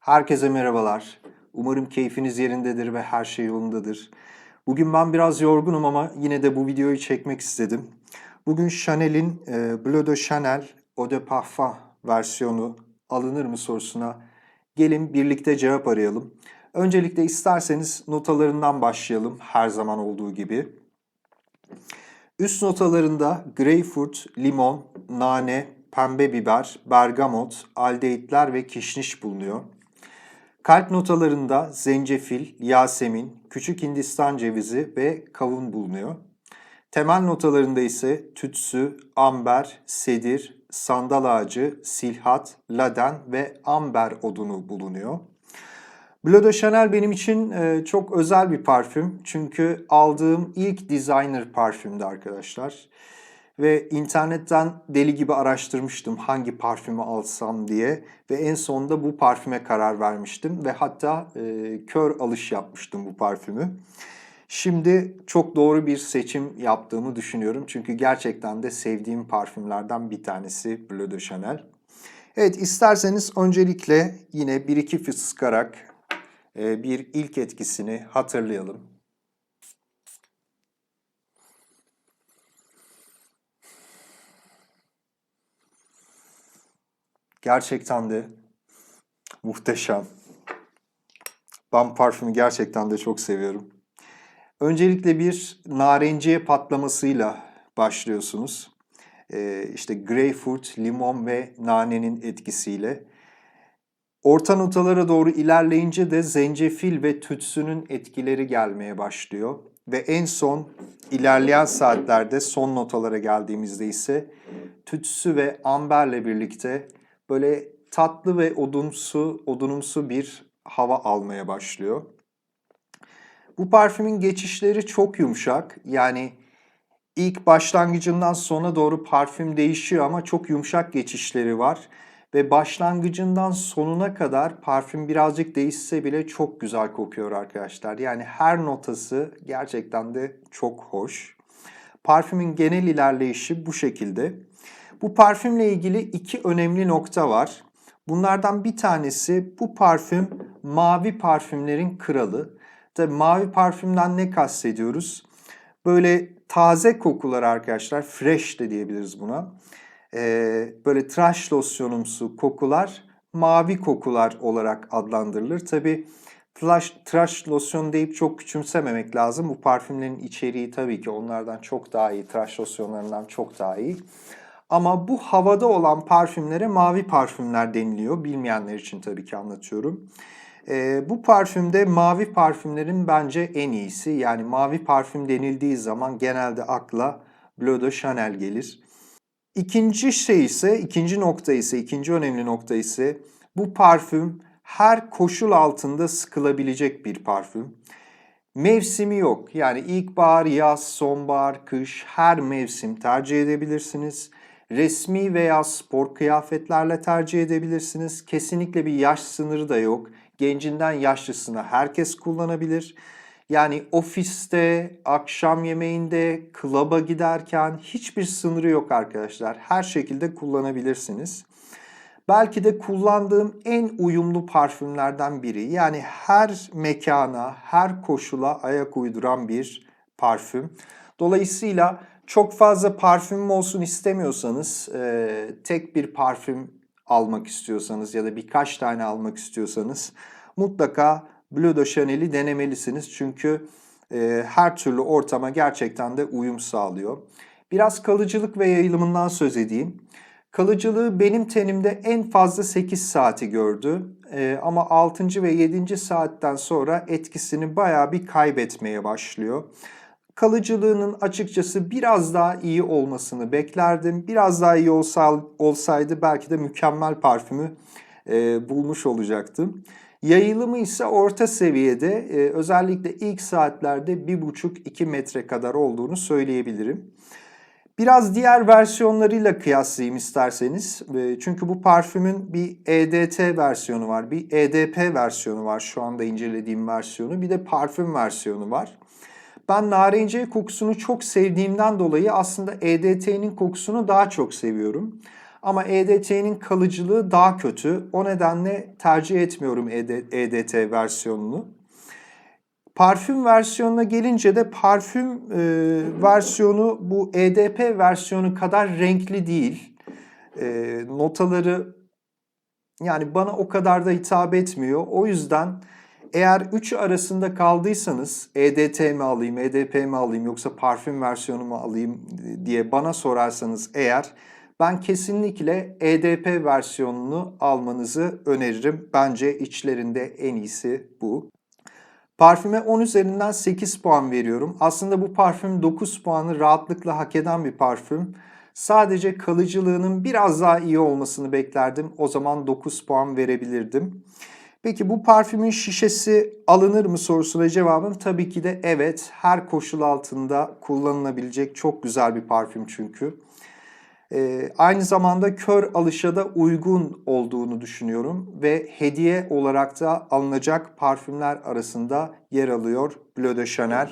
Herkese merhabalar. Umarım keyfiniz yerindedir ve her şey yolundadır. Bugün ben biraz yorgunum ama yine de bu videoyu çekmek istedim. Bugün Chanel'in e, Bleu de Chanel Eau de Parfum versiyonu alınır mı sorusuna gelin birlikte cevap arayalım. Öncelikle isterseniz notalarından başlayalım her zaman olduğu gibi. Üst notalarında greyfurt, limon, nane, pembe biber, bergamot, aldehitler ve kişniş bulunuyor. Kalp notalarında zencefil, yasemin, küçük hindistan cevizi ve kavun bulunuyor. Temel notalarında ise tütsü, amber, sedir, sandal ağacı, silhat, laden ve amber odunu bulunuyor. Bleu de Chanel benim için e, çok özel bir parfüm. Çünkü aldığım ilk designer parfümdü arkadaşlar. Ve internetten deli gibi araştırmıştım hangi parfümü alsam diye. Ve en sonunda bu parfüme karar vermiştim. Ve hatta e, kör alış yapmıştım bu parfümü. Şimdi çok doğru bir seçim yaptığımı düşünüyorum. Çünkü gerçekten de sevdiğim parfümlerden bir tanesi Bleu de Chanel. Evet isterseniz öncelikle yine bir iki fıskarak e, bir ilk etkisini hatırlayalım. Gerçekten de muhteşem. Ben parfümü gerçekten de çok seviyorum. Öncelikle bir narenciye patlamasıyla başlıyorsunuz. Ee, işte greyfurt, limon ve nanenin etkisiyle. Orta notalara doğru ilerleyince de zencefil ve tütsünün etkileri gelmeye başlıyor. Ve en son ilerleyen saatlerde son notalara geldiğimizde ise tütsü ve amberle birlikte böyle tatlı ve odumsu, odunumsu bir hava almaya başlıyor. Bu parfümün geçişleri çok yumuşak. Yani ilk başlangıcından sona doğru parfüm değişiyor ama çok yumuşak geçişleri var. Ve başlangıcından sonuna kadar parfüm birazcık değişse bile çok güzel kokuyor arkadaşlar. Yani her notası gerçekten de çok hoş. Parfümün genel ilerleyişi bu şekilde. Bu parfümle ilgili iki önemli nokta var. Bunlardan bir tanesi bu parfüm mavi parfümlerin kralı. Tabii mavi parfümden ne kastediyoruz? Böyle taze kokular arkadaşlar, fresh de diyebiliriz buna. Ee, böyle tıraş losyonumsu kokular mavi kokular olarak adlandırılır. Tabii tıraş, tıraş losyon deyip çok küçümsememek lazım. Bu parfümlerin içeriği tabii ki onlardan çok daha iyi, tıraş losyonlarından çok daha iyi. Ama bu havada olan parfümlere mavi parfümler deniliyor. Bilmeyenler için tabii ki anlatıyorum. Ee, bu parfümde mavi parfümlerin bence en iyisi. Yani mavi parfüm denildiği zaman genelde akla Bleu de Chanel gelir. İkinci şey ise, ikinci nokta ise, ikinci önemli nokta ise bu parfüm her koşul altında sıkılabilecek bir parfüm. Mevsimi yok. Yani ilkbahar, yaz, sonbahar, kış her mevsim tercih edebilirsiniz. Resmi veya spor kıyafetlerle tercih edebilirsiniz. Kesinlikle bir yaş sınırı da yok. Gencinden yaşlısına herkes kullanabilir. Yani ofiste, akşam yemeğinde, klaba giderken hiçbir sınırı yok arkadaşlar. Her şekilde kullanabilirsiniz. Belki de kullandığım en uyumlu parfümlerden biri. Yani her mekana, her koşula ayak uyduran bir parfüm. Dolayısıyla çok fazla parfümüm olsun istemiyorsanız, e, tek bir parfüm almak istiyorsanız ya da birkaç tane almak istiyorsanız mutlaka Bleu de Chanel'i denemelisiniz. Çünkü e, her türlü ortama gerçekten de uyum sağlıyor. Biraz kalıcılık ve yayılımından söz edeyim. Kalıcılığı benim tenimde en fazla 8 saati gördü. E, ama 6. ve 7. saatten sonra etkisini bayağı bir kaybetmeye başlıyor. Kalıcılığının açıkçası biraz daha iyi olmasını beklerdim. Biraz daha iyi olsa, olsaydı belki de mükemmel parfümü e, bulmuş olacaktım. Yayılımı ise orta seviyede e, özellikle ilk saatlerde 1,5-2 metre kadar olduğunu söyleyebilirim. Biraz diğer versiyonlarıyla kıyaslayayım isterseniz. E, çünkü bu parfümün bir EDT versiyonu var, bir EDP versiyonu var şu anda incelediğim versiyonu. Bir de parfüm versiyonu var. Ben narenciye kokusunu çok sevdiğimden dolayı aslında EDT'nin kokusunu daha çok seviyorum. Ama EDT'nin kalıcılığı daha kötü. O nedenle tercih etmiyorum E ED EDT versiyonunu. Parfüm versiyonuna gelince de parfüm e, versiyonu bu EDP versiyonu kadar renkli değil. E, notaları yani bana o kadar da hitap etmiyor. O yüzden eğer üçü arasında kaldıysanız EDT mi alayım, EDP mi alayım yoksa parfüm versiyonu mu alayım diye bana sorarsanız eğer ben kesinlikle EDP versiyonunu almanızı öneririm. Bence içlerinde en iyisi bu. Parfüme 10 üzerinden 8 puan veriyorum. Aslında bu parfüm 9 puanı rahatlıkla hak eden bir parfüm. Sadece kalıcılığının biraz daha iyi olmasını beklerdim. O zaman 9 puan verebilirdim. Peki bu parfümün şişesi alınır mı sorusuna cevabım tabii ki de evet. Her koşul altında kullanılabilecek çok güzel bir parfüm çünkü. Ee, aynı zamanda kör alışa da uygun olduğunu düşünüyorum ve hediye olarak da alınacak parfümler arasında yer alıyor Bleu de Chanel.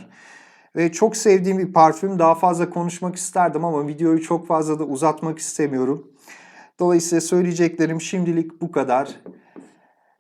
Ve çok sevdiğim bir parfüm. Daha fazla konuşmak isterdim ama videoyu çok fazla da uzatmak istemiyorum. Dolayısıyla söyleyeceklerim şimdilik bu kadar.